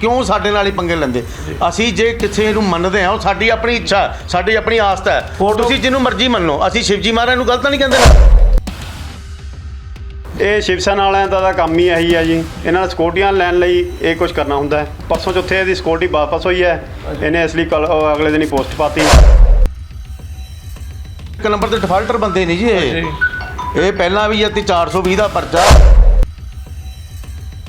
ਕਿਉਂ ਸਾਡੇ ਨਾਲ ਹੀ ਪੰਗੇ ਲੈਂਦੇ? ਅਸੀਂ ਜੇ ਕਿਸੇ ਨੂੰ ਮੰਨਦੇ ਹਾਂ ਉਹ ਸਾਡੀ ਆਪਣੀ ਇੱਛਾ ਸਾਡੀ ਆਪਣੀ ਆਸਥਾ ਹੈ। ਤੁਸੀਂ ਜਿਹਨੂੰ ਮਰਜ਼ੀ ਮੰਨੋ ਅਸੀਂ ਸ਼ਿਵਜੀ ਮਹਾਰਾਜ ਨੂੰ ਗਲਤ ਤਾਂ ਨਹੀਂ ਕਹਿੰਦੇ ਨਾ। ਇਹ ਸ਼ਿਵ ਸੈਨਾ ਵਾਲਿਆਂ ਦਾ ਤਾਂ ਕੰਮ ਹੀ ਇਹੀ ਹੈ ਜੀ। ਇਹਨਾਂ ਨੇ ਸਿਕਿਉਰਟੀਆਂ ਲੈਣ ਲਈ ਇਹ ਕੁਝ ਕਰਨਾ ਹੁੰਦਾ ਹੈ। ਪਰਸੋਂ ਚੌਥੇ ਇਹਦੀ ਸਿਕਿਉਰਟੀ ਵਾਪਸ ਹੋਈ ਹੈ। ਇਹਨੇ ਇਸ ਲਈ ਕੱਲ ਉਹ ਅਗਲੇ ਦਿਨ ਹੀ ਪੋਸਟ ਪਾਤੀ। ਇੱਕ ਨੰਬਰ ਤੇ ਡਿਫਾਲਟਰ ਬੰਦੇ ਨਹੀਂ ਜੀ ਇਹ। ਇਹ ਪਹਿਲਾਂ ਵੀ ਅਤੇ 420 ਦਾ ਪਰਚਾ।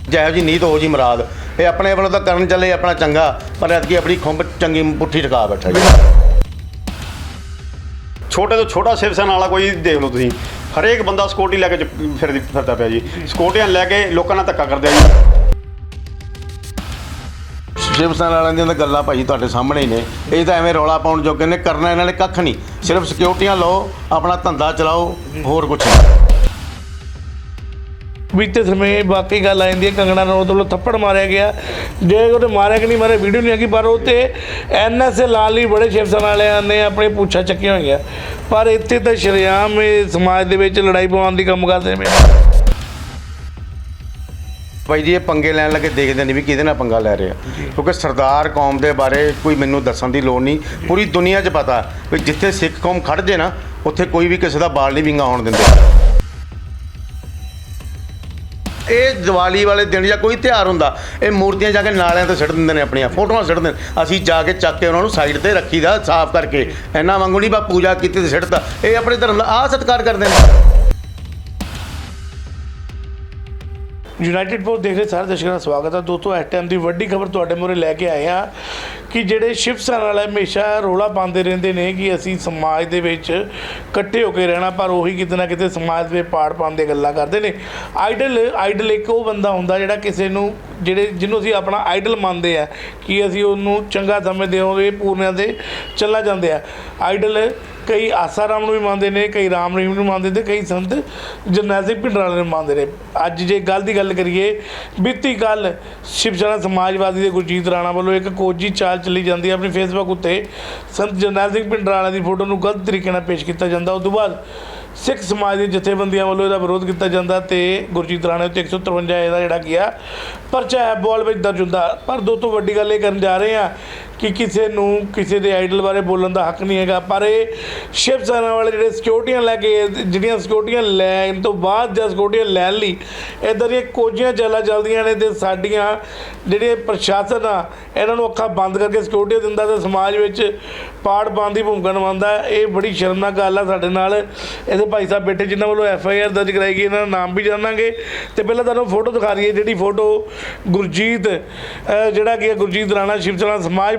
ਜੈ ਜੀ ਨੀਤ ਹੋ ਜੀ ਮੁਰਾਦ। ਇਹ ਆਪਣੇ ਵੱਲੋਂ ਤਾਂ ਕਰਨ ਚੱਲੇ ਆਪਣਾ ਚੰਗਾ ਪਰ ਐਤਕੀ ਆਪਣੀ ਖੁੰਬ ਚੰਗੀ ਪੁੱਠੀ ਟਿਕਾ ਬੈਠਾ ਜੀ। ਛੋਟੇ ਤੋਂ ਛੋਟਾ ਸ਼ਿਵ ਸੈਨਾ ਵਾਲਾ ਕੋਈ ਦੇਖ ਲਓ ਤੁਸੀਂ। ਹਰੇਕ ਬੰਦਾ ਸਿਕਿਉਰਟੀ ਲੈ ਕੇ ਚ- ਫਿਰਦੀ ਫਿਰਦਾ ਪਿਆ ਜੀ। ਸਿਕਿਉਰਟੀਆਂ ਲੈ ਕੇ ਲੋਕਾਂ ਨਾਲ ਧੱਕਾ ਕਰਦੇ ਆ ਜੀ। ਸ਼ਿਵ ਸੈਨਾ ਵਾਲਿਆਂ ਦੀਆਂ ਤਾਂ ਗੱਲਾਂ ਭਾਜੀ ਤੁਹਾਡੇ ਸਾਹਮਣੇ ਹੀ ਨੇ। ਇਹ ਤਾਂ ਐਵੇਂ ਰੌਲਾ ਪਾਉਣ ਜੋਗੇ ਨੇ ਕਰਨਾ ਇਹਨਾਂ ਨੇ ਕੱਖ ਨਹੀਂ। ਸਿਰਫ ਸਿਕਿਉਰਟੀਆਂ ਲਓ ਆਪਣਾ ਧੰਦਾ ਚਲਾਓ ਹੋਰ ਕੁਝ ਨਹੀਂ। ਬੀਤੇ ਸਮੇਂ ਬਾਕੀ ਗੱਲ ਆ ਜਾਂਦੀ ਹੈ ਕੰਗਣਾ ਉਹਦੇ ਵੱਲੋਂ ਥੱਪੜ ਮਾਰਿਆ ਗਿਆ। ਜੇ ਉਹਨੇ ਮਾਰਿਆ ਕਿ ਨਹੀਂ ਮਾਰਿਆ ਵੀਡੀਓ ਨਹੀਂ ਆਗੀ ਪਰ ਉਹ ਤੇ ਐਨਐਸਏ ਲਾਲ ਲਈ ਬੜੇ ਸ਼ਿਵਸਨ ਵਾਲਿਆਂ ਨੇ ਆਪਣੇ ਪੁੱਛਾ ਚੱਕੀਆਂ ਹੋਈਆਂ। ਪਰ ਇੱਥੇ ਤਾਂ ਸ਼ਰੇਆਮ ਇਹ ਸਮਾਜ ਦੇ ਵਿੱਚ ਲੜਾਈ ਪਵਾਉਣ ਦੀ ਕੰਮ ਕਰਦੇ ਨੇ ਭਾਈ ਜੀ ਇਹ ਪੰਗੇ ਲੈਣ ਲੱਗੇ ਦੇਖਦੇ ਨਹੀਂ ਵੀ ਕਿਹਦੇ ਨਾਲ ਪੰਗਾ ਲੈ ਰਹੇ ਆ। ਕਿਉਂਕਿ ਸਰਦਾਰ ਕੌਮ ਦੇ ਬਾਰੇ ਕੋਈ ਮੈਨੂੰ ਦੱਸਣ ਦੀ ਲੋੜ ਨਹੀਂ। ਪੂਰੀ ਦੁਨੀਆ 'ਚ ਪਤਾ ਵੀ ਜਿੱਥੇ ਸਿੱਖ ਕੌਮ ਖੜ ਜੇ ਨਾ ਉੱਥੇ ਕੋਈ ਵੀ ਕਿਸੇ ਦਾ ਬਾਲ ਨਹੀਂ ਵਿੰਗਾ ਹੋਣ ਦਿੰਦੇ। ਇਹ ਦੀਵਾਲੀ ਵਾਲੇ ਦਿਨ ਜਾਂ ਕੋਈ ਤਿਉਹਾਰ ਹੁੰਦਾ, ਇਹ ਮੂਰਤੀਆਂ ਜਾ ਕੇ ਨਾਲਿਆਂ ਤੇ ਸਿੱਟ ਦਿੰਦੇ ਨੇ ਆਪਣੀਆਂ, ਫੋਟੋਆਂ ਸਿੱਟ ਦਿੰਦੇ ਨੇ। ਅਸੀਂ ਜਾ ਕੇ ਚੱਕ ਕੇ ਉਹਨਾਂ ਨੂੰ ਸਾਈਡ ਤੇ ਰੱਖੀਦਾ, ਸਾਫ਼ ਕਰਕੇ। ਇੰਨਾ ਵਾਂਗੂ ਨਹੀਂ ਬਾ ਪੂਜਾ ਕੀਤੀ ਤੇ ਸਿੱਟਦਾ ਇਹ ਆਪਣੇ ਧਰਮ ਦਾ ਆਹ ਸਤਿਕਾਰ ਕਰਦੇ ਨੇ। ਯੂਨਾਈਟਿਡ ਪੋਸਟ ਦੇਖ ਰਹੇ ਸਾਰੇ ਦਰਸ਼ਕਾਂ ਦਾ ਸਵਾਗਤ ਹੈ ਦੋਸਤੋ, ਇਸ ਟਾਈਮ ਦੀ ਵੱਡੀ ਖਬਰ ਤੁਹਾਡੇ ਮੂਹਰੇ ਲੈ ਕੇ ਆਏ ਆ ਕਿ ਜਿਹੜੇ ਸ਼ਿਵ ਸੈਨਾ ਵਾਲੇ ਹਮੇਸ਼ਾ ਰੋਲਾ ਪਾਉਂਦੇ ਰਹਿੰਦੇ ਨੇ ਕਿ ਅਸੀਂ ਸਮਾਜ ਦੇ ਵਿੱਚ ਇਕੱਠੇ ਹੋ ਕੇ ਰਹਿਣਾ, ਪਰ ਉਹੀ ਕਿਤੇ ਨਾ ਕਿਤੇ ਸਮਾਜ ਦੇ ਪਾੜ ਪਾਉਣ ਦੀਆਂ ਗੱਲਾਂ ਕਰਦੇ ਨੇ। ਆਈਡਲ ਆਈਡਲ ਇੱਕ ਉਹ ਬੰਦਾ ਹੁੰਦਾ ਜਿਹੜਾ ਕਿਸੇ ਨੂੰ, ਜਿਹੜੇ, ਜਿਹਨੂੰ ਅਸੀਂ ਆਪਣਾ ਆਈਡਲ ਮੰਨਦੇ ਆ, ਕਿ ਅਸੀਂ ਉਹਨੂੰ ਚੰਗਾ ਸਮਝਦੇ ਹਾਂ ਉਹਦੇ ਪੂਰਨਿਆਂ ਤੇ ਚੱਲਾ ਜਾਂਦੇ ਆ। ਆਈਡਲ ਕਈ ਆਸਾ ਰਾਮ ਨੂੰ ਵੀ ਮੰਨਦੇ ਨੇ, ਕਈ ਰਾਮ ਰਹੀਮ ਨੂੰ ਮੰਨਦੇ ਨੇ, ਕਈ ਸੰਤ ਜਰਨੈਲ ਸਿੰਘ ਭਿੰਡਰਾਂ ਨੂੰ ਮੰਨਦੇ ਨੇ। ਅੱਜ ਜੇ ਗੱਲ ਦੀ ਗੱਲ ਕਰੀਏ, ਬੀਤੀ ਕੱਲ ਸ਼ਿਵ ਸੈਨਾ ਸਮਾਜਵਾਦੀ ਦੇ ਗੁਰਜੀਤ ਰਾਣਾ ਵੱਲੋਂ ਇੱਕ ਕੋਜੀ ਚਾਲ ਚੱਲੀ ਜਾਂਦੀ ਹੈ। ਆਪਣੀ ਫੇਸਬੁੱਕ ਉੱਤੇ ਸੰਤ ਜਰਨੈਲ ਸਿੰਘ ਭਿੰਡਰਾਂ ਦੀ ਫੋਟੋ ਨੂੰ ਗਲਤ ਤਰੀਕੇ ਨਾਲ ਪੇਸ਼ ਕੀਤਾ ਜਾਂਦਾ। ਉਸ ਤੋਂ ਬਾਅਦ ਸਿੱਖ ਸਮਾਜ ਦੇ ਜਥੇਬੰਦੀਆਂ ਵੱਲੋਂ ਇਹਦਾ ਵਿਰੋਧ ਕੀਤਾ ਜਾਂਦਾ ਤੇ ਗੁਰਜੀਤ ਰਾਣਾ ਉੱਤੇ 153 ਇਹਦਾ ਜਿਹੜਾ ਗਿਆ ਪਰਚਾ ਹੈ, ਬੋਲ ਵਿੱਚ ਦਰਜ ਹੁੰਦਾ। ਪਰ ਦੋ ਤੋਂ ਵੱਡੀ ਗੱਲ ਇਹ ਕਰਨ ਜਾ ਰਹੇ ਆ ਕਿ ਕਿਸੇ ਨੂੰ ਕਿਸੇ ਦੇ ਆਈਡਲ ਬਾਰੇ ਬੋਲਣ ਦਾ ਹੱਕ ਨਹੀਂ ਹੈਗਾ। ਪਰ ਇਹ ਸ਼ਿਵ ਸੈਨਾ ਵਾਲੇ ਜਿਹੜੇ ਸਿਕਿਉਰਟੀਆਂ ਲੈ ਕੇ, ਜਿਹੜੀਆਂ ਸਿਕਿਉਰਟੀਆਂ ਲੈਣ ਤੋਂ ਬਾਅਦ ਜਾਂ ਸਿਕਿਉਰਟੀਆਂ ਲੈਣ ਲਈ ਇਦਾਂ ਦੀਆਂ ਕੋਝੀਆਂ ਚੱਲਾਂ ਚੱਲਦੀਆਂ ਨੇ ਤੇ ਸਾਡੀਆਂ ਜਿਹੜੇ ਪ੍ਰਸ਼ਾਸਨ ਆ, ਇਹਨਾਂ ਨੂੰ ਅੱਖਾਂ ਬੰਦ ਕਰਕੇ ਸਿਕਿਉਰਟੀ ਦਿੰਦਾ ਤੇ ਸਮਾਜ ਵਿੱਚ ਪਾੜ ਪਾਉਣ ਦੀ ਭੂਮਿਕਾ ਨਿਭਾਉਂਦਾ। ਇਹ ਬੜੀ ਸ਼ਰਮਨਾਕ ਗੱਲ ਆ ਸਾਡੇ ਨਾਲ। ਇਹਦੇ ਭਾਈ ਸਾਹਿਬ ਬੈਠੇ, ਜਿਨ੍ਹਾਂ ਵੱਲੋਂ ਐਫ ਆਈ ਆਰ ਦਰਜ ਕਰਾਈ ਗਈ, ਇਹਨਾਂ ਦਾ ਨਾਮ ਵੀ ਜਾਣਾਂਗੇ। ਤੇ ਪਹਿਲਾਂ ਤੁਹਾਨੂੰ ਫੋਟੋ ਦਿਖਾ ਰਹੀ ਹੈ ਜਿਹੜੀ ਫੋਟੋ ਗੁਰਜੀਤ ਜਿਹੜਾ ਕਿ ਗੁਰਜੀਤ ਰਾਣਾ, ਸ਼ਿਵ ਸੈਨਾ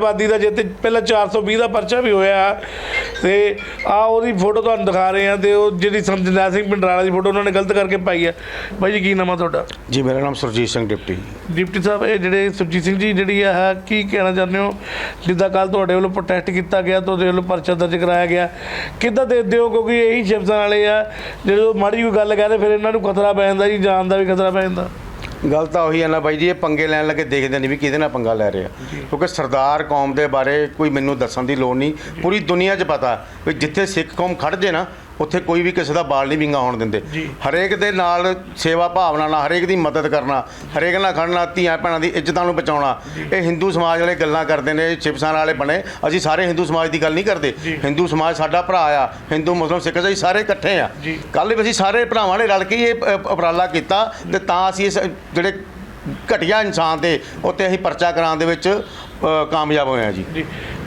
ਸਮਾਜਵਾਦੀ ਦਾ ਜਿੱਤੇ ਪਹਿਲਾਂ 420 ਦਾ ਪਰਚਾ ਵੀ ਹੋਇਆ। ਤੇ ਆ ਉਹਦੀ ਫੋਟੋ ਤੁਹਾਨੂੰ ਦਿਖਾ ਰਹੇ ਆ ਤੇ ਉਹ ਜਿਹੜੀ ਸੰਜਨਾ ਸਿੰਘ ਪਿੰਡਰਾਲਾ ਦੀ ਫੋਟੋ ਉਹਨਾਂ ਨੇ ਗਲਤ ਕਰਕੇ ਪਾਈ ਹੈ ਬਾਈ ਜੀ ਕੀ ਨਾਮ ਆ ਤੁਹਾਡਾ? ਜੀ ਮੇਰਾ ਨਾਮ ਸੁਰਜੀਤ ਸਿੰਘ ਡਿਪਟੀ। ਡਿਪਟੀ ਸਾਹਿਬ ਇਹ ਜਿਹੜੇ ਸੁਰਜੀਤ ਸਿੰਘ ਜੀ ਜਿਹੜੀ ਆ ਕੀ ਕਹਿਣਾ ਚਾਹੁੰਦੇ ਹੋ? ਜਿੱਦਾਂ ਕੱਲ ਤੁਹਾਡੇ ਵੱਲੋਂ ਪ੍ਰੋਟੈਸਟ ਕੀਤਾ ਗਿਆ ਤੁਹਾਡੇ ਵੱਲੋਂ ਪਰਚਾ ਦਰਜ ਕਰਾਇਆ ਗਿਆ। ਕਿੱਦਾਂ ਦੇਖਦੇ ਹੋ ਕਿਉਂਕਿ ਇਹੀ ਸ਼ਬਦਾਂ ਵਾਲੇ ਆ ਜਦੋਂ ਮਾੜੀ ਕੋਈ ਗੱਲ ਕਹਿੰਦੇ ਫਿਰ ਇਹਨਾਂ ਨੂੰ ਖਤਰਾ ਪੈ ਜਾਂਦਾ ਜੀ ਜਾਨ ਦਾ ਵੀ ਖਤਰਾ ਪੈ ਜਾਂਦਾ। ਗੱਲ ਤਾਂ ਉਹੀ ਹੈ ਨਾ ਬਾਈ ਜੀ ਇਹ ਪੰਗੇ ਲੈਣ ਲੱਗੇ ਦੇਖਦੇ ਨਹੀਂ ਵੀ ਕਿਹਦੇ ਨਾਲ ਪੰਗਾ ਲੈ ਰਹੇ ਕਿਉਂਕਿ ਸਰਦਾਰ ਕੌਮ ਦੇ ਬਾਰੇ ਕੋਈ ਮੈਨੂੰ ਦੱਸਣ ਦੀ ਲੋੜ ਨਹੀਂ। ਪੂਰੀ ਦੁਨੀਆ 'ਚ ਪਤਾ ਵੀ ਜਿੱਥੇ ਸਿੱਖ ਕੌਮ ਖੜ ਜੇ ਨਾ ਉੱਥੇ ਕੋਈ ਵੀ ਕਿਸੇ ਦਾ ਬਾਲ ਨਹੀਂ ਵਿੰਗਾ ਹੋਣ ਦਿੰਦੇ। ਹਰੇਕ ਦੇ ਨਾਲ ਸੇਵਾ ਭਾਵਨਾ ਨਾਲ ਹਰੇਕ ਦੀ ਮਦਦ ਕਰਨਾ ਹਰੇਕ ਨਾਲ ਖੜਨਾ ਧੀਆਂ ਭੈਣਾਂ ਦੀ ਇੱਜ਼ਤਾਂ ਨੂੰ ਬਚਾਉਣਾ ਇਹ ਹਿੰਦੂ ਸਮਾਜ ਵਾਲੇ ਗੱਲਾਂ ਕਰਦੇ ਨੇ ਸ਼ਿਵਸਾਨ ਵਾਲੇ ਬਣੇ। ਅਸੀਂ ਸਾਰੇ ਹਿੰਦੂ ਸਮਾਜ ਦੀ ਗੱਲ ਨਹੀਂ ਕਰਦੇ। ਹਿੰਦੂ ਸਮਾਜ ਸਾਡਾ ਭਰਾ ਆ ਹਿੰਦੂ ਮੁਸਲਮਾਨ ਸਿੱਖ ਅਸੀਂ ਸਾਰੇ ਇਕੱਠੇ ਆ। ਕੱਲ ਵੀ ਅਸੀਂ ਸਾਰੇ ਭਰਾਵਾਂ ਨੇ ਰਲ ਕੇ ਇਹ ਉਪਰਾਲਾ ਕੀਤਾ ਤੇ ਤਾਂ ਅਸੀਂ ਇਸ ਜਿਹੜੇ ਘਟੀਆ ਇਨਸਾਨ ਦੇ ਉੱਤੇ ਅਸੀਂ ਪਰਚਾ ਕਰਾਉਣ ਦੇ ਵਿੱਚ ਕਾਮਯਾਬ ਹੋਏ ਆ ਜੀ।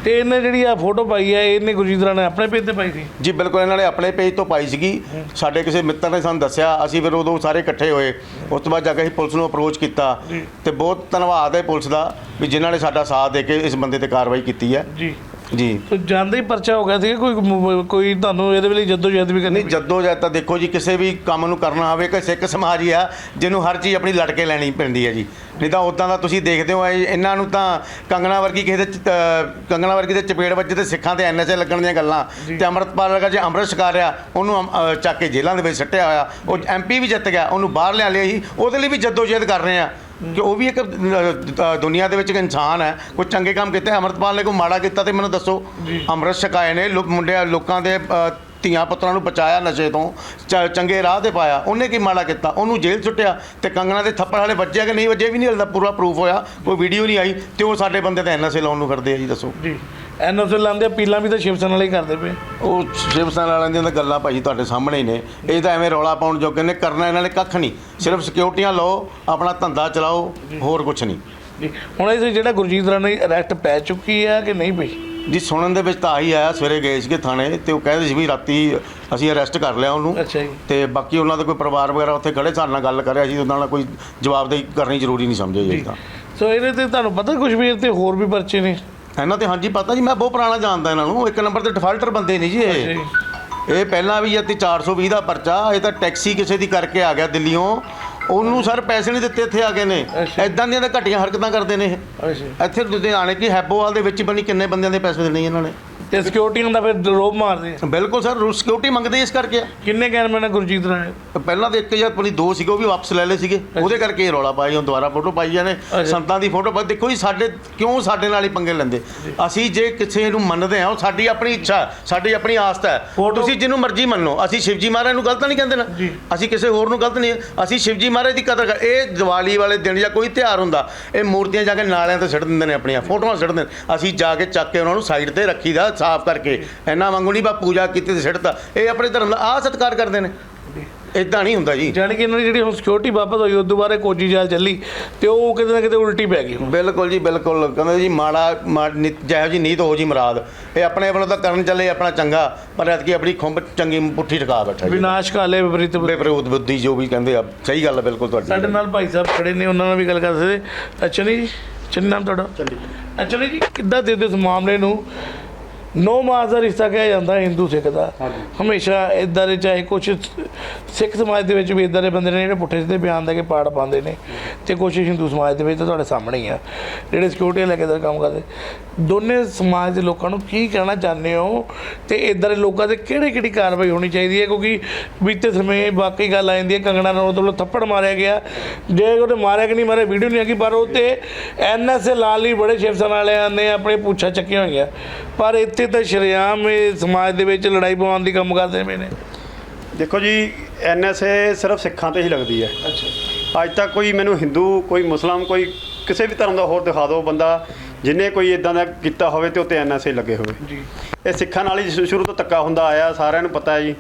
ਤੇ ਇਹਨੇ ਜਿਹੜੀ ਆ ਫੋਟੋ ਪਾਈ ਹੈ ਇਹਨੇ ਗੁਰਜੀਤ ਰਾਣਾ ਨੇ ਆਪਣੇ ਪੇਜ ਤੇ ਪਾਈ ਸੀ? ਜੀ ਬਿਲਕੁਲ ਇਹਨਾਂ ਨੇ ਆਪਣੇ ਪੇਜ ਤੋਂ ਪਾਈ ਸੀਗੀ। ਸਾਡੇ ਕਿਸੇ ਮਿੱਤਰ ਨੇ ਸਾਨੂੰ ਦੱਸਿਆ ਅਸੀਂ ਫਿਰ ਉਦੋਂ ਸਾਰੇ ਇਕੱਠੇ ਹੋਏ। ਉਸ ਤੋਂ ਬਾਅਦ ਜਾ ਕੇ ਅਸੀਂ ਪੁਲਿਸ ਨੂੰ ਅਪਰੋਚ ਕੀਤਾ। ਤੇ ਬਹੁਤ ਧੰਨਵਾਦ ਹੈ ਪੁਲਿਸ ਦਾ ਵੀ ਜਿਨ੍ਹਾਂ ਨੇ ਸਾਡਾ ਸਾਥ ਦੇ ਕੇ ਇਸ ਬੰਦੇ ਤੇ ਕਾਰਵਾਈ ਕੀਤੀ ਹੈ। ਜੀ। ਜੀ। ਤੇ ਜਾਂਦੇ ਹੀ ਪਰਚਾ ਹੋ ਗਿਆ ਸੀ ਕੋਈ ਕੋਈ ਤੁਹਾਨੂੰ ਇਹਦੇ ਲਈ ਜੱਦੋ ਜਹਿਦ ਵੀ ਕਰਨੀ ਨਹੀਂ ਜੱਦੋ ਜਦ ਤਾਂ ਦੇਖੋ ਜੀ ਕਿਸੇ ਵੀ ਕੰਮ ਨੂੰ ਕਰਨਾ ਹੋਵੇ ਕਿ ਸਿੱਖ ਸਮਾਜ ਹੀ ਆ ਜਿਹਨੂੰ ਹਰ ਚੀਜ਼ ਆਪਣੀ ਲੜ ਕੇ ਲੈਣੀ ਪੈਂਦੀ ਹੈ ਜੀ। ਨਹੀਂ ਤਾਂ ਉਦਾਂ ਦਾ ਤੁਸੀਂ ਦੇਖਦੇ ਹੋ ਇਹ- ਇਹਨਾਂ ਨੂੰ ਤਾਂ ਕੰਗਣਾ ਵਰਗੀ ਕਿਸੇ ਦੇ ਚ- ਅਹ ਕੰਗਣਾ ਵਰਗੀ ਦੇ ਚਪੇੜ ਵੱਜੇ ਤੇ ਸਿੱਖਾਂ ਤੇ ਐਨਐਸਏ ਲੱਗਣ ਦੀਆਂ ਗੱਲਾਂ। ਤੇ ਅੰਮ੍ਰਿਤਪਾਲ ਵਰਗਾ ਜੇ ਅੰਮ੍ਰਿਤ ਛਕਾਰਿਆ ਉਹਨੂੰ ਅਮ- ਅਹ ਚੱਕ ਕੇ ਜੇਲ੍ਹਾਂ ਦੇ ਵਿੱਚ ਸੱਟਿਆ ਹੋਇਆ ਉਹ ਐਮਪੀ ਵੀ ਜਿੱਤ ਗਿਆ ਉਹਨੂੰ ਬਾਹਰ ਲਿਆ ਲਿਆ ਸੀ ਉਹਦੇ ਲਈ ਵੀ ਜਹਿਦ ਕਰ ਰਹੇ ਆ। ਕਿ ਉਹ ਵੀ ਇੱਕ ਅਹ, ਦੁਨੀਆ ਦੇ ਵਿੱਚ ਇੱਕ ਇਨਸਾਨ ਹੈ। ਕੋਈ ਚੰਗੇ ਕੰਮ ਕੀਤੇ ਅੰਮ੍ਰਿਤਪਾਲ ਨੇ ਕੋਈ ਮਾੜਾ ਕੀਤਾ ਤੇ ਮੈਨੂੰ ਦੱਸੋ। ਅੰਮ੍ਰਿਤ ਛਕਾਏ ਨੇ ਲੋਕ ਮੁੰਡਿਆਂ ਲੋਕਾਂ ਦੇ ਅਹ, ਧੀਆਂ ਪੁੱਤਰਾਂ ਨੂੰ ਬਚਾਇਆ ਨਸ਼ੇ ਤੋਂ ਚ- ਚੰਗੇ ਰਾਹ ਤੇ ਪਾਇਆ। ਉਹਨੇ ਕੀ ਮਾੜਾ ਕੀਤਾ? ਉਹਨੂੰ ਜੇਲ੍ਹ ਸੁੱਟਿਆ ਤੇ ਕੰਗਣਾ ਦੇ ਥੱਪੜ ਵਾਲੇ ਵੱਜਿਆ ਕਿ ਨਹੀਂ ਵੱਜੇ ਵੀ ਨਹੀਂ ਹਲਦਾ ਪੂਰਾ ਪ੍ਰੂਫ ਹੋਇਆ। ਕੋਈ ਵੀਡੀਓ ਨਹੀਂ ਆਈ ਤੇ ਉਹ ਸਾਡੇ ਬੰਦੇ ਤਾਂ ਐਨਐਸਏ ਲਾਉਣ ਨੂੰ ਫਿਰਦੇ ਆ ਜੀ ਦੱਸੋ। ਜੀ। ਐਨਓਸੀ ਲਾਉਂਦੇ ਅਪੀਲਾਂ ਵੀ ਤਾਂ ਸ਼ਿਵ ਸੈਨਾ ਵਾਲੇ ਹੀ ਕਰਦੇ ਪਏ। ਉਹ ਸ਼ਿਵ ਸੈਨਾ ਵਾਲਿਆਂ ਦੀਆਂ ਤਾਂ ਗੱਲਾਂ ਭਾਜੀ ਤੁਹਾਡੇ ਸਾਹਮਣੇ ਹੀ ਨੇ। ਇਹ ਤਾਂ ਐਵੇਂ ਰੌਲਾ ਪਾਉਣ ਜੋਗੇ ਨੇ ਕਰਨਾ ਇਹਨਾਂ ਨੇ ਕੱਖ ਨਹੀਂ। ਸਿਰਫ ਸਿਕਿਉਰਟੀਆਂ ਲਓ ਆਪਣਾ ਧੰਦਾ ਚਲਾਓ ਹੋਰ ਕੁਝ ਨਹੀਂ। ਹੁਣ ਇਹ ਜਿਹੜਾ ਗੁਰਜੀਤ ਰਾਣਾ ਦੀ ਅਰੈਸਟ ਪੈ ਚੁੱਕੀ ਹੈ ਕਿ ਨਹੀਂ ਪਈ ਜੀ ਸੁਣਨ ਦੇ ਵਿੱਚ ਤਾਂ ਆਹੀ ਆਇਆ ਸਵੇਰੇ ਗਏ ਸੀਗੇ ਥਾਣੇ ਤੇ ਉਹ ਕਹਿੰਦੇ ਸੀ ਵੀ ਰਾਤੀ ਅਸੀਂ ਅਰੈਸਟ ਕਰ ਲਿਆ ਉਹਨੂੰ। ਤੇ ਬਾਕੀ ਉਹਨਾਂ ਦਾ ਕੋਈ ਪਰਿਵਾਰ ਵਗੈਰਾ ਉੱਥੇ ਖੜੇ ਸਾਡੇ ਨਾਲ ਗੱਲ ਕਰਿਆ ਸੀ ਉਹਨਾਂ ਨਾਲ ਕੋਈ ਜਵਾਬਦੇਹੀ ਕਰਨੀ ਜ਼ਰੂਰੀ ਨਹੀਂ ਸਮਝੇ ਜੀ ਤਾਂ। ਸੋ ਇਹਦੇ ਤੇ ਤੁਹਾਨੂੰ ਪਤਾ ਕੁਝ ਵੀ ਤੇ ਹੋਰ ਵੀ ਪਰਚੇ ਨੇ? ਇਹਨਾਂ ਤੇ ਹਾਂਜੀ ਪਤਾ ਜੀ ਮੈਂ ਬਹੁਤ ਪੁਰਾਣਾ ਜਾਣਦਾ ਇਹਨਾਂ ਨੂੰ। ਇੱਕ ਨੰਬਰ ਤੇ ਡਿਫਾਲਟਰ ਬੰਦੇ ਨਹੀਂ ਜੀ ਇਹ। ਇਹ ਪਹਿਲਾਂ ਵੀ ਇਹ ਤੇ 420 ਦਾ ਪਰਚਾ ਇਹ ਤਾਂ ਟੈਕਸੀ ਕਿਸੇ ਦੀ ਕਰਕੇ ਆ ਗਿਆ ਦਿੱਲੀੋਂ ਉਹਨੂੰ ਸਰ ਪੈਸੇ ਨਹੀਂ ਦਿੱਤੇ ਇੱਥੇ ਆ ਕੇ ਨੇ। ਐਦਾਂ ਦੀਆਂ ਤਾਂ ਘਟੀਆਂ ਹਰਕਤਾਂ ਕਰਦੇ ਨੇ ਇਹ। ਇੱਥੇ ਲੁਧਿਆਣੇ ਕੀ ਹੈਬੋਵਾਲ ਦੇ ਵਿੱਚ ਬਣੀ ਕਿੰਨੇ ਬੰਦਿਆਂ ਦੇ ਪੈਸੇ ਦੇਣੇ ਇਹਨਾਂ ਨੇ। ਤੇ ਸਿਕਿਉਰਿਟੀ ਦਾ ਫਿਰ ਰੋਬ ਮਾਰਦੇ ਆ। ਬਿਲਕੁਲ ਸਰ ਰੂਸ ਸਿਕਿਉਰਿਟੀ ਮੰਗਦੇ ਇਸ ਕਰਕੇ ਆ। ਕਿੰਨੇ ਕੈਮਰੇ ਨੇ ਗੁਰਜੀਤ ਰਾਣੇ ਪਹਿਲਾਂ ਤਾਂ ਇੱਕ ਜਾਂ ਪਣੀ ਦੋ ਸੀਗੇ ਉਹ ਵੀ ਵਾਪਸ ਲੈ ਲਏ ਸੀਗੇ ਉਹਦੇ ਕਰਕੇ ਇਹ ਰੌਲਾ ਪਾਈ ਹੁਣ ਦੁਬਾਰਾ ਫੋਟੋ ਪਾਈ ਜਾਣੇ। ਸੰਤਾਂ ਦੀ ਫੋਟੋ ਪਾ ਦੇਖੋ ਜੀ ਸਾਡੇ ਕਿਉਂ ਸਾਡੇ ਨਾਲ ਹੀ ਪੰਗੇ ਲੈਂਦੇ ਅਸੀਂ ਜੇ ਕਿਸੇ ਨੂੰ ਮੰਨਦੇ ਹਾਂ ਉਹ ਸਾਡੀ ਆਪਣੀ ਇੱਛਾ ਸਾਡੀ ਆਪਣੀ ਆਸਥਾ ਹੈ ਤੁਸੀਂ ਜਿਹਨੂੰ ਮਰਜ਼ੀ ਮੰਨੋ ਅਸੀਂ ਸ਼ਿਵਜੀ ਮਹਾਰਾਜ ਨੂੰ ਗਲਤ ਨਹੀਂ ਕਹਿੰਦੇ ਨਾ ਜੀ। ਅਸੀਂ ਕਿਸੇ ਹੋਰ ਨੂੰ ਗਲਤ ਨਹੀਂ ਅਸੀਂ ਸ਼ਿਵਜੀ ਮਹਾਰਾਜ ਦੀ ਕਦਰ ਕਰ ਇਹ ਦੀਵਾਲੀ ਵਾਲੇ ਦਿਨ ਜਾਂ ਕੋਈ ਤਿਉਹਾਰ ਹੁੰਦਾ ਇਹ ਮੂਰਤੀਆਂ ਜਾ ਕੇ ਨਾਲਿਆਂ ਤੇ ਸਿੱਟ ਦਿੰਦੇ ਨੇ ਆਪਣੀਆਂ ਫੋਟੋਆਂ ਸਿੱਟ ਦਿੰਦੇ ਨੇ। ਅਸੀਂ ਜਾ ਕੇ ਚੱਕ ਕੇ ਉਹਨਾਂ ਨੂੰ ਸਾਈਡ ਤੇ ਰੱਖੀਦਾ ਸਾਫ਼ ਕਰਕੇ ਇਹਨਾਂ ਵਾਂਗੂ ਨਹੀਂ ਬਾ ਪੂਜਾ ਕੀਤੀ ਤੇ ਸਿੱਟਤਾ। ਇਹ ਆਪਣੇ ਧਰਮ ਦਾ ਆਹ ਸਤਿਕਾਰ ਕਰਦੇ ਨੇ। ਇਦਾਂ ਨਹੀਂ ਹੁੰਦਾ ਜੀ। ਜਾਣੀ ਕਿ ਇਹਨਾਂ ਦੀ ਜਿਹੜੀ ਹੁਣ ਸਿਕਿਉਰਿਟੀ ਵਾਪਸ ਹੋਈ ਉਸ ਤੋਂ ਬਾਅਦ ਇਹ ਕੋਜੀ ਜਾਲ ਚੱਲੀ ਤੇ ਉਹ ਕਿਤੇ ਨਾ ਕਿਤੇ ਉਲਟੀ ਪੈ ਗਈ ਹੁਣ। ਬਿਲਕੁਲ ਜੀ ਬਿਲਕੁਲ। ਕਹਿੰਦੇ ਜੀ ਮਾੜਾ ਮਾ- ਨਿ- ਜਿਹੋ ਜੀ ਨੀਤ ਹੋ ਜੀ ਮੁਰਾਦ। ਇਹ ਆਪਣੇ ਵੱਲੋਂ ਤਾਂ ਕਰਨ ਚੱਲੇ ਆਪਣਾ ਚੰਗਾ। ਪਰ ਐਤਕੀ ਆਪਣੀ ਖੁੰਬ ਚੰਗੀ ਪੁੱਠੀ ਠਕਾ ਬੈਠਾ ਜੀ। ਵਿਨਾਸ਼ ਕਾਲੇ ਵਿਪਰੀਤ ਬੁੱਧੀ। ਬੇਪਰੂਤ ਬੁੱਧੀ ਜੋ ਵੀ ਕਹਿੰਦੇ ਆ ਸਹੀ ਗੱਲ ਹੈ ਬਿਲਕੁਲ ਸਾਡੇ ਤੁਹਾਡੀ ਨਾਲ ਭਾਈ ਸਾਹਿਬ ਖੜੇ ਨੇ ਉਹਨਾਂ ਨਾਲ ਵੀ ਗੱਲ ਕਰ ਸਕਦੇ। ਅੱਛਾ ਜੀ ਚੰਨੀ ਨਾਮ ਤੁਹਾਡਾ? ਅੱਛਾ ਜੀ। ਕਿੱਦਾਂ ਦੇ ਇਸ ਮਾਮਲੇ ਨੂੰ? ਨੋ ਮਾਸ ਦਾ ਰਿਸ਼ਤਾ ਕਿਹਾ ਜਾਂਦਾ ਹਿੰਦੂ ਸਿੱਖ ਦਾ। ਹਮੇਸ਼ਾ ਇਦਾਂ ਦੇ ਚਾਹੇ ਕੁਝ ਸਿੱਖ ਸਮਾਜ ਦੇ ਵਿੱਚ ਵੀ ਇਦਾਂ ਦੇ ਬੰਦੇ ਨੇ ਜਿਹੜੇ ਪੁੱਠੇ ਸਿੱਧੇ ਬਿਆਨ ਦੇ ਕੇ ਪਾੜ ਪਾਉਂਦੇ ਨੇ ਤੇ ਕੁਝ ਹਿੰਦੂ ਸਮਾਜ ਦੇ ਵਿੱਚ ਤਾਂ ਤੁਹਾਡੇ ਸਾਹਮਣੇ ਹੀ ਆ ਜਿਹੜੇ ਸਿਕਿਉਰਿਟੀ ਲੈ ਕੇ ਦਾ ਕੰਮ ਕਰਦੇ। ਦੋਨੇ ਸਮਾਜ ਦੇ ਲੋਕਾਂ ਨੂੰ ਕੀ ਕਹਿਣਾ ਚਾਹੁੰਦੇ ਹੋ ਤੇ ਇਦਾਂ ਦੇ ਲੋਕਾਂ ਤੇ ਕਿਹੜੀ ਕਿਹੜੀ ਕਾਰਵਾਈ ਹੋਣੀ ਚਾਹੀਦੀ ਹੈ? ਕਿਉਂਕਿ ਬੀਤੇ ਸਮੇਂ ਵਾਕਈ ਗੱਲ ਆ ਜਾਂਦੀ ਹੈ ਕੰਗਣਾ ਰਣੌਤ ਵੱਲੋਂ ਥੱਪੜ ਮਾਰਿਆ ਗਿਆ। ਜੇ ਉਹਨੇ ਮਾਰਿਆ ਕਿ ਨਹੀਂ ਮਾਰਿਆ ਵੀਡੀਓ ਨਹੀਂ ਹੈਗੀ ਪਰ ਉਹ ਤੇ ਐਨਐਸਏ ਲਾਲ ਬੜੇ ਸ਼ਿਵ ਸੈਨਾ ਵਾਲਿਆਂ ਨੇ ਆਪਣੇ ਪੁੱਛਾਂ ਚੱਕੀਆਂ ਹੋਈਆਂ। ਪਰ ਇੱਥੇ ਤਾਂ ਸ਼ਰੇਆਮ ਇਹ ਸਮਾਜ ਦੇ ਵਿੱਚ ਲੜਾਈ ਪਵਾਉਣ ਦੀ ਕੰਮ ਕਰਦੇ ਪਏ ਨੇ। ਦੇਖੋ ਜੀ ਐਨਐਸਏ ਸਿਰਫ ਸਿੱਖਾਂ ਤੇ ਹੀ ਲੱਗਦੀ ਹੈ। ਅੱਛਾ। ਅੱਜ ਤੱਕ ਕੋਈ ਮੈਨੂੰ ਹਿੰਦੂ ਕੋਈ ਮੁਸਲਮਾਨ ਕੋਈ ਕਿਸੇ ਵੀ ਧਰਮ ਦਾ ਹੋਰ ਦਿਖਾ ਦਿਓ ਬੰਦਾ ਜਿਨੇ ਕੋਈ ਇਦਾਂ ਦਾ ਕੀਤਾ ਹੋਵੇ ਤੇ ਉੱਤੇ ਐਨਐਸਏ ਲੱਗੇ ਹੋਵੇ ਜੀ। ਇਹ ਸਿੱਖਾਂ ਨਾਲ ਹੀ ਸ਼ੁਰੂ ਤੋਂ ਧੱਕਾ ਹੁੰਦਾ ਆਇਆ ਸਾਰਿਆਂ ਨੂੰ ਪਤਾ ਹੈ ਜੀ।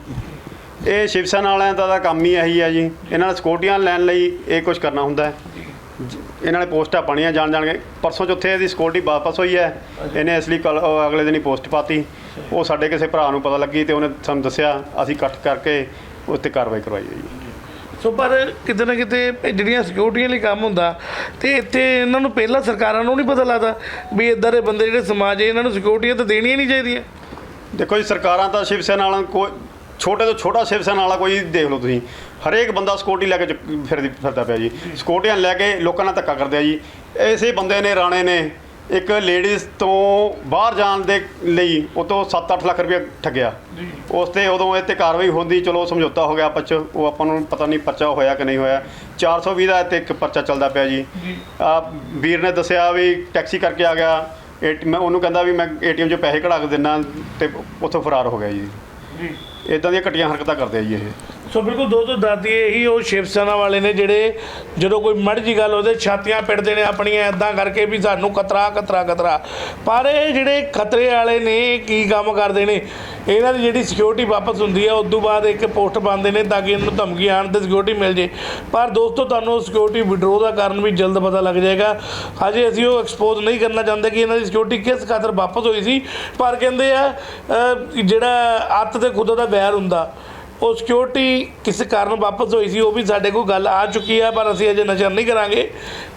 ਇਹ ਸ਼ਿਵ ਸੈਨਾ ਵਾਲਿਆਂ ਦਾ ਤਾਂ ਕੰਮ ਹੀ ਇਹੀ ਹੈ ਜੀ। ਇਹਨਾਂ ਨੇ ਸਿਕਿਉਰਟੀਆਂ ਲੈਣ ਲਈ ਇਹ ਕੁਝ ਕਰਨਾ ਹੁੰਦਾ ਹੈ। ਇਹਨਾਂ ਨੇ ਪੋਸਟਾਂ ਪਾਣੀਆਂ ਜਾਣ ਜਾਣ ਕੇ ਪਰਸੋਂ ਚੌਥੇ ਇਹਦੀ ਸਿਕਿਉਰਟੀ ਵਾਪਸ ਹੋਈ ਹੈ। ਇਹਨੇ ਇਸ ਲਈ ਕੱਲ ਅਗਲੇ ਦਿਨ ਹੀ ਪੋਸਟ ਪਾਤੀ। ਉਹ ਸਾਡੇ ਕਿਸੇ ਭਰਾ ਨੂੰ ਪਤਾ ਲੱਗੀ ਤੇ ਉਹਨੇ ਸਾਨੂੰ ਦੱਸਿਆ ਅਸੀਂ ਇਕੱਠ ਕਰਕੇ ਉਸ 'ਤੇ ਕਾਰਵਾਈ ਕਰਵਾਈ ਹੈ। ਜੀ ਸੋ ਪਰ ਕਿਤੇ ਨਾ ਕਿਤੇ ਇਹ ਜਿਹੜੀਆਂ ਸਿਕਿਉਰਿਟੀਆਂ ਲਈ ਕੰਮ ਹੁੰਦਾ ਤੇ ਇੱਥੇ ਇਹਨਾਂ ਨੂੰ ਪਹਿਲਾਂ ਸਰਕਾਰਾਂ ਨੂੰ ਨਹੀਂ ਪਤਾ ਲੱਗਦਾ ਵੀ ਇਦਾਂ ਦੇ ਬੰਦੇ ਜਿਹੜੇ ਸਮਾਜ ਹੈ ਇਹਨਾਂ ਨੂੰ ਸਿਕਿਉਰਿਟੀਆਂ ਤਾਂ ਦੇਣੀਆਂ ਨਹੀਂ ਚਾਹੀਦੀਆਂ। ਦੇਖੋ ਜੀ ਸਰਕਾਰਾਂ ਤਾਂ ਸ਼ਿਵ ਸੈਨਾ ਵਾਲਾ ਕੋਈ ਛੋਟੇ ਤੋਂ ਛੋਟਾ ਸ਼ਿਵ ਸੈਨਾ ਵਾਲਾ ਕੋਈ ਦੇਖ ਲਓ ਤੁਸੀਂ। ਹਰੇਕ ਬੰਦਾ ਸਕੋਟੀ ਲੈ ਕੇ ਚੁੱਕ- ਫਿਰਦੀ ਫਿਰਦਾ ਪਿਆ ਜੀ। ਸਕੋਟੀਆਂ ਲੈ ਕੇ ਲੋਕਾਂ ਨਾਲ ਧੱਕਾ ਕਰਦੇ ਆ ਜੀ। ਐਸੇ ਬੰਦੇ ਨੇ ਰਾਣੇ ਨੇ ਇੱਕ ਲੇਡੀਜ਼ ਤੋਂ ਬਾਹਰ ਜਾਣ ਦੇ ਲਈ ਉਹ ਤੋਂ 7-8 ਲੱਖ ਰੁਪਏ ਠੱਗਿਆ। ਉਸ ਤੇ ਉਦੋਂ ਇਹ ਤੇ ਕਾਰਵਾਈ ਹੁੰਦੀ ਚਲੋ ਸਮਝੌਤਾ ਹੋ ਗਿਆ ਆਪਸ 'ਚ ਉਹ ਆਪਾਂ ਨੂੰ ਪਤਾ ਨਹੀਂ ਪਰਚਾ ਹੋਇਆ ਕਿ ਨਹੀਂ ਹੋਇਆ। 420 ਦਾ ਤੇ ਇੱਕ ਪਰਚਾ ਚੱਲਦਾ ਪਿਆ ਜੀ। ਆ ਵੀਰ ਨੇ ਦੱਸਿਆ ਵੀ ਟੈਕਸੀ ਕਰਕੇ ਆ ਗਿਆ। ਏਟੀ ਮੈਂ ਉਹਨੂੰ ਕਹਿੰਦਾ ਵੀ ਮੈਂ ਏਟੀਐਮ 'ਚੋਂ ਪੈਸੇ ਕਢਾ ਕੇ ਦਿੰਨਾ ਤੇ ਉੱਥੋਂ ਫਰਾਰ ਹੋ ਗਿਆ ਜੀ। ਜੀ। ਇਦਾਂ ਦੀਆਂ ਘਟੀਆਂ ਹਰਕਤਾਂ ਕਰਦੇ ਆ ਜੀ ਇਹ। ਸੋ ਬਿਲਕੁਲ ਦੋਸਤੋ ਦਾਦੀ ਇਹੀ ਉਹ ਸ਼ਿਵ ਸੈਨਾ ਵਾਲੇ ਨੇ ਜਿਹੜੇ ਜਦੋਂ ਕੋਈ ਮੜ ਜੀ ਗੱਲ ਉਹਦੇ ਛਾਤੀਆਂ ਪਿੜਦੇ ਨੇ ਆਪਣੀਆਂ ਐਦਾਂ ਕਰਕੇ ਵੀ ਸਾਨੂੰ ਕਤਰਾ ਕਤਰਾ ਖਤਰਾ ਪਰ ਇਹ ਜਿਹੜੇ ਖਤਰੇ ਵਾਲੇ ਨੇ ਇਹ ਕੀ ਕੰਮ ਕਰਦੇ ਨੇ, ਇਹਨਾਂ ਦੀ ਜਿਹੜੀ ਸਿਕਿਉਰਿਟੀ ਵਾਪਸ ਹੁੰਦੀ ਹੈ ਉਸ ਤੋਂ ਬਾਅਦ ਇੱਕ ਪੋਸਟ ਪਾਉਂਦੇ ਨੇ ਤਾਂ ਕਿ ਇਹਨਾਂ ਨੂੰ ਧਮਕੀ ਆਣ ਤੇ ਸਿਕਿਉਰਿਟੀ ਮਿਲ ਜੇ। ਪਰ ਦੋਸਤੋ, ਤੁਹਾਨੂੰ ਸਿਕਿਉਰਿਟੀ ਵਿਡਰੋ ਦਾ ਕਾਰਨ ਵੀ ਜਲਦ ਪਤਾ ਲੱਗ ਜਾਏਗਾ। ਹਜੇ ਅਸੀਂ ਉਹ ਐਕਸਪੋਜ਼ ਨਹੀਂ ਕਰਨਾ ਚਾਹੁੰਦੇ ਕਿ ਇਹਨਾਂ ਦੀ ਸਿਕਿਉਰਿਟੀ ਕਿਸ ਖਾਤਰ ਵਾਪਸ ਹੋਈ ਸੀ। ਪਰ ਕਹਿੰਦੇ ਆ ਜਿਹੜਾ ਅੱਤ ਤੇ ਖੁਦਾ ਦਾ ਵੈਰ ਹੁੰਦਾ ਉਹ ਸਿਕਿਉਰਿਟੀ ਕਿਸੇ ਕਾਰਨ ਵਾਪਸ ਹੋਈ ਸੀ, ਉਹ ਵੀ ਸਾਡੇ ਕੋਲ ਗੱਲ ਆ ਚੁੱਕੀ ਆ, ਪਰ ਅਸੀਂ ਅਜੇ ਨਸ਼ਰ ਨਹੀਂ ਕਰਾਂਗੇ।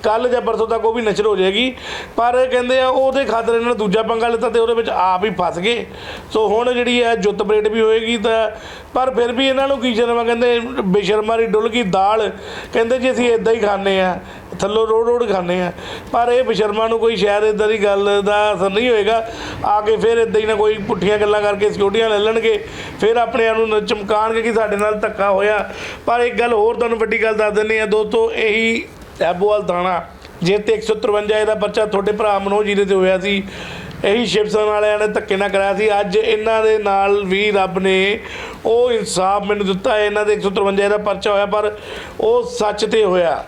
ਕੱਲ ਜਾਂ ਪਰਸੋਂ ਤੱਕ ਉਹ ਵੀ ਨਸ਼ਰ ਹੋ ਜਾਏਗੀ। ਪਰ ਕਹਿੰਦੇ ਆ, ਉਹਦੇ ਖਾਤਰ ਇਹਨਾਂ ਨੇ ਦੂਜਾ ਪੰਗਾ ਲਿੱਤਾ ਤੇ ਉਹਦੇ ਵਿੱਚ ਆਪ ਹੀ ਫਸ ਗਏ। ਸੋ ਹੁਣ ਜਿਹੜੀ ਹੈ, ਜੁੱਤ ਬਰੇਡ ਵੀ ਹੋਏਗੀ ਤਾਂ, ਪਰ ਫਿਰ ਵੀ ਇਹਨਾਂ ਨੂੰ ਕੀ ਸ਼ਰਮਾ ਕਹਿੰਦੇ, ਬੇਸ਼ਰਮਾਰੀ ਡੁੱਲ ਗਈ ਦਾਲ। ਕਹਿੰਦੇ ਜੀ ਅਸੀਂ ਇਦਾਂ ਹੀ ਖਾਂਦੇ ਆ। ਥੱਲੋਂ ਰੋੜ ਰੋੜ ਖਾਂਦੇ ਆ। ਪਰ ਇਹ ਬੇਸ਼ਰਮਾ ਨੂੰ ਕੋਈ ਸ਼ਾਇਦ ਇਦਾਂ ਦੀ ਗੱਲ ਦਾ ਅਸਰ ਨਹੀਂ ਹੋਏਗਾ। ਆ ਕੇ ਫਿਰ ਇਦਾਂ ਹੀ ਨਾ ਕੋਈ ਪੁੱਠੀਆਂ ਗੱਲਾਂ ਕਰਕੇ ਸਿਕਿਉਰਟੀਆਂ ਲੈ ਲੈਣਗੇ। ਫਿਰ ਆਪਣੇ ਆਪ ਨੂੰ ਨ- ਚਮਕਾਉਣਗੇ ਕਿ ਸਾਡੇ ਨਾਲ ਧੱਕਾ ਹੋਇਆ। ਪਰ ਇੱਕ ਗੱਲ ਹੋਰ ਤੁਹਾਨੂੰ ਵੱਡੀ ਗੱਲ ਦੱਸ ਦਿੰਦੇ ਆ ਦੋਸਤੋ, ਇਹੀ ਐਬੋਵਾਲ ਥਾਣਾ। ਜੇ ਤੇ 153 ਇਹਦਾ ਪਰਚਾ ਤੁਹਾਡੇ ਭਰਾ ਮਨੋਜ ਜੀ ਤੇ ਹੋਇਆ ਸੀ। ਇਹੀ ਸ਼ਿਵ ਸੈਨਾ ਵਾਲਿਆਂ ਨੇ ਧੱਕੇ ਨਾਲ ਕਰਾਇਆ ਸੀ। ਅੱਜ ਇਹਨਾਂ ਦੇ ਨਾਲ ਵੀ ਰੱਬ ਨੇ ਉਹ ਇਨਸਾਫ ਮੈਨੂੰ ਦਿੱਤਾ ਹੈ। ਇਹਨਾਂ ਦੇ 153 ਦਾ ਪਰਚਾ ਹੋਇਆ, ਪਰ ਉਹ ਸੱਚ ਤੇ ਹੋਇਆ।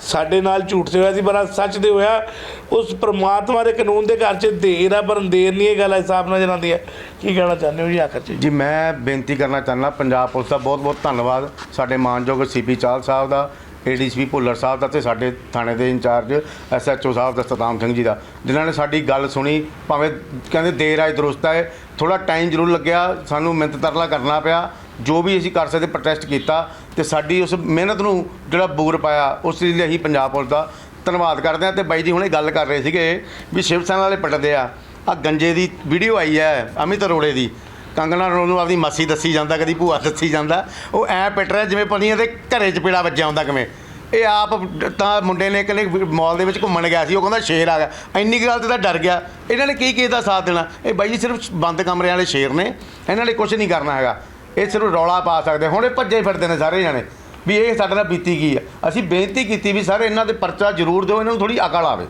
ਸਾਡੇ ਨਾਲ ਝੂਠ ਤੇ ਹੋਇਆ ਸੀ ਪਰ ਅੱਜ ਸੱਚ ਤੇ ਹੋਇਆ। ਉਸ ਪ੍ਰਮਾਤਮਾ ਦੇ ਕਾਨੂੰਨ ਦੇ ਘਰ 'ਚ ਦੇਰ ਆ, ਪਰ ਦੇਰ ਨਹੀਂ, ਇਹ ਗੱਲ ਇਨਸਾਫ ਨਜ਼ਰ ਆਉਂਦੀ ਹੈ ਕੀ ਕਹਿਣਾ ਚਾਹੁੰਦੇ ਹੋ ਜੀ ਆਖਰ 'ਚ? ਜੀ, ਮੈਂ ਬੇਨਤੀ ਕਰਨਾ ਚਾਹੁੰਦਾ, ਪੰਜਾਬ ਪੁਲਿਸ ਦਾ ਬਹੁਤ ਬਹੁਤ ਧੰਨਵਾਦ। ਸਾਡੇ ਮਾਨਯੋਗ ਸੀਪੀ ਚਾਲ ਸਾਹਿਬ ਦਾ ਏਡੀਸੀਪੀ ਭੁੱਲਰ ਸਾਹਿਬ ਦਾ ਤੇ ਸਾਡੇ ਥਾਣੇ ਦੇ ਇੰਚਾਰਜ ਐਸਐਚਓ ਸਾਹਿਬ ਦਾ, ਸਤਨਾਮ ਸਿੰਘ ਜੀ ਦਾ, ਜਿਨ੍ਹਾਂ ਨੇ ਸਾਡੀ ਗੱਲ ਸੁਣੀ। ਭਾਵੇਂ ਕਹਿੰਦੇ ਦੇਰ ਆਏ ਦਰੁਸਤ ਆਏ ਥੋੜਾ ਟਾਈਮ ਜ਼ਰੂਰ ਲੱਗਿਆ, ਸਾਨੂੰ ਮਿਹਨਤ ਤਰਲਾ ਕਰਨਾ ਪਿਆ। ਜੋ ਵੀ ਅਸੀਂ ਕਰ ਸਕਦੇ ਪ੍ਰੋਟੈਸਟ ਕੀਤਾ। ਤੇ ਸਾਡੀ ਉਸ ਮਿਹਨਤ ਨੂੰ ਜਿਹੜਾ ਬੂਰ ਪਾਇਆ, ਉਸ ਲਈ ਅਸੀਂ ਪੰਜਾਬ ਪੁਲਿਸ ਦਾ ਧੰਨਵਾਦ ਕਰਦੇ ਹਾਂ ਤੇ ਬਾਈ ਜੀ ਹੁਣੇ ਗੱਲ ਕਰ ਰਹੇ ਸੀਗੇ ਵੀ ਸ਼ਿਵ ਸੈਨਾ ਵਾਲੇ ਪਟਦੇ ਆ। ਆ ਗੰਜੇ ਦੀ ਵੀਡੀਓ ਆਈ ਹੈ, ਅਮਿਤ ਅਰੋੜੇ ਦੀ। ਕੰਗਣਾ ਰਣੌਤ ਨੂੰ ਆਪਦੀ ਮਾਸੀ ਦੱਸੀ ਜਾਂਦਾ, ਕਦੀ ਭੂਆ ਦੱਸੀ ਜਾਂਦਾ। ਉਹ ਐ ਪਿੱਟ ਰਿਹਾ ਜਿਵੇਂ ਪਨੀਆਂ ਦੇ ਘਰੇ ਚ ਪੀੜਾ ਵੱਜਿਆ ਹੁੰਦਾ ਕਿਵੇਂ। ਇਹ ਆਪ ਤਾਂ ਮੁੰਡੇ ਨੇ ਕਹਿੰਦੇ ਮਾਲ ਦੇ ਵਿੱਚ ਘੁੰਮਣ ਗਿਆ ਸੀ, ਉਹ ਕਹਿੰਦਾ ਸ਼ੇਰ ਆ ਗਿਆ। ਇੰਨੀ ਕੁ ਗੱਲ ਤੇ ਤਾਂ ਡਰ ਗਿਆ। ਇਹਨਾਂ ਨੇ ਕੀ ਕੀ ਦਾ ਸਾਥ ਦੇਣਾ? ਇਹ ਬਾਈ ਜੀ ਸਿਰਫ ਬੰਦ ਕਮਰਿਆਂ ਵਾਲੇ ਸ਼ੇਰ ਨੇ। ਇਹਨਾਂ ਨੇ ਕੁਝ ਨਹੀਂ ਕਰਨਾ ਹੈਗਾ। ਇਸ ਨੂੰ ਰੌਲਾ ਪਾ ਸਕਦੇ। ਹੁਣ ਇਹ ਭੱਜੇ ਫਿਰਦੇ ਨੇ ਸਾਰੇ ਜਾਣੇ ਵੀ ਇਹ ਸਾਡੇ ਨਾਲ ਬੀਤੀ ਕੀ ਆ। ਅਸੀਂ ਬੇਨਤੀ ਕੀਤੀ ਵੀ ਸਰ ਇਹਨਾਂ ਦੇ ਪਰਚਾ ਜ਼ਰੂਰ ਦਿਓ, ਇਹਨਾਂ ਨੂੰ ਥੋੜੀ ਅਕਲ ਆਵੇ।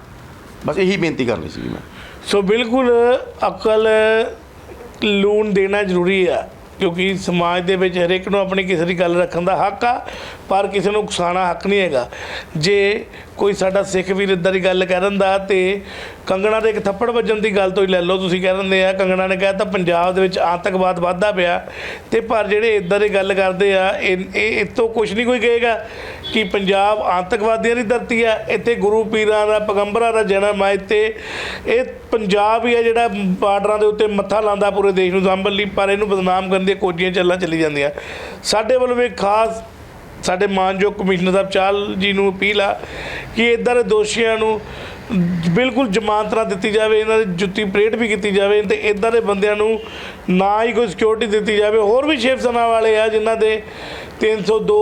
ਬਸ ਇਹੀ ਬੇਨਤੀ ਕਰਨੀ ਸੀ ਮੈਂ। ਸੋ ਬਿਲਕੁਲ ਅਕਲ ਲੂਣ ਦੇਣਾ ਜ਼ਰੂਰੀ ਆ। ਕਿਉਂਕਿ ਸਮਾਜ ਦੇ ਵਿੱਚ ਹਰੇਕ ਨੂੰ ਆਪਣੀ ਕਿਸੇ ਦੀ ਗੱਲ ਰੱਖਣ ਦਾ ਹੱਕ ਆ, ਪਰ ਕਿਸੇ ਨੂੰ ਉਕਸਾਣਾ ਹੱਕ ਨਹੀਂ ਹੈਗਾ। ਜੇ ਕੋਈ ਸਾਡਾ ਸਿੱਖ ਵੀਰ ਇਦਾਂ ਦੀ ਗੱਲ ਕਰਨ ਦਾ ਤੇ ਕੰਗਣਾ ਦੇ ਇੱਕ ਥੱਪੜ ਵੱਜਣ ਦੀ ਗੱਲ ਤੋਂ ਹੀ ਲੈ ਲਓ, ਤੁਸੀਂ ਕਹਿ ਦਿੰਦੇ ਆ, ਕੰਗਣਾ ਨੇ ਕਹਿਤਾ ਪੰਜਾਬ ਦੇ ਵਿੱਚ ਆਤੰਕਵਾਦ ਵੱਧਦਾ ਪਿਆ ਤੇ ਪਰ ਜਿਹੜੇ ਇਦਾਂ ਦੀ ਗੱਲ ਕਰਦੇ ਆ, ਇਹ ਇਹ ਤੋਂ ਕੁਝ ਨਹੀਂ ਕੋਈ ਕਹੇਗਾ। ਕਿ ਪੰਜਾਬ ਆਤੰਕਵਾਦੀਆਂ ਦੀ ਧਰਤੀ ਆ ਇੱਥੇ ਗੁਰੂ ਪੀਰਾਂ ਦਾ, ਪੈਗੰਬਰਾਂ ਦਾ ਜਨਮ ਹੈ, ਇੱਥੇ ਇਹ ਪੰਜਾਬ ਹੀ ਹੈ ਜਿਹੜਾ ਬਾਰਡਰਾਂ ਦੇ ਉੱਤੇ ਮੱਥਾ ਲਾਉਂਦਾ ਪੂਰੇ ਦੇਸ਼ ਨੂੰ ਸੰਭਲ ਲਈ, ਪਰ ਇਹਨੂੰ ਬਦਨਾਮ ਕਰਨ ਦੀਆਂ ਕੋਝੀਆਂ ਚੱਲਾਂ ਚੱਲੀ ਜਾਂਦੀਆਂ। ਸਾਡੇ ਵੱਲੋਂ ਇੱਕ ਖਾਸ ਸਾਡੇ ਮਾਨਯੋਗ ਕਮਿਸ਼ਨਰ ਸਾਹਿਬ ਚਾਲ ਜੀ ਨੂੰ ਅਪੀਲ ਆ ਕਿ ਇਦਾਂ ਦੇ ਦੋਸ਼ੀਆਂ ਨੂੰ ਬਿਲਕੁਲ ਜ਼ਮਾਨਤ ਨਾ ਦਿੱਤੀ ਜਾਵੇ, ਇਹਨਾਂ ਦੀ ਜੁੱਤੀ ਪਰੇਡ ਵੀ ਕੀਤੀ ਜਾਵੇ, ਤੇ ਇਦਾਂ ਦੇ ਬੰਦਿਆਂ ਨੂੰ ਨਾ ਹੀ ਕੋਈ ਸਿਕਿਉਰਿਟੀ ਦਿੱਤੀ ਜਾਵੇ। ਹੋਰ ਵੀ ਸ਼ਿਵ ਸੈਨਾ ਵਾਲੇ ਆ ਜਿਨ੍ਹਾਂ ਦੇ 302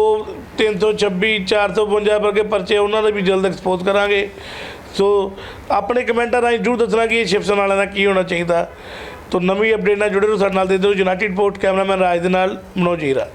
326 452 ਵਰਗੇ ਪਰਚੇ ਉਹਨਾਂ ਦੇ ਵੀ ਜਲਦ ਐਕਸਪੋਜ਼ ਕਰਾਂਗੇ। ਸੋ ਆਪਣੇ ਕਮੈਂਟਾਂ ਰਾਹੀਂ ਜਰੂਰ ਦੱਸਣਾ ਕਿ ਇਹ ਸ਼ਿਵ ਸੈਨਾ ਵਾਲਿਆਂ ਦਾ ਕੀ ਹੋਣਾ ਚਾਹੀਦਾ। ਤੋ ਨਵੀਂ ਅਪਡੇਟ ਨਾਲ ਜੁੜੇ ਰਹੋ, ਸਾਡੇ ਨਾਲ ਦੇ ਦਿਓ ਯੂਨਾਈਟਿਡ ਰਿਪੋਰਟ ਕੈਮਰਾਮੈਨ ਰਾਜ ਦੇ ਨਾਲ, ਮਨੋਜ ਹੀਰਾ।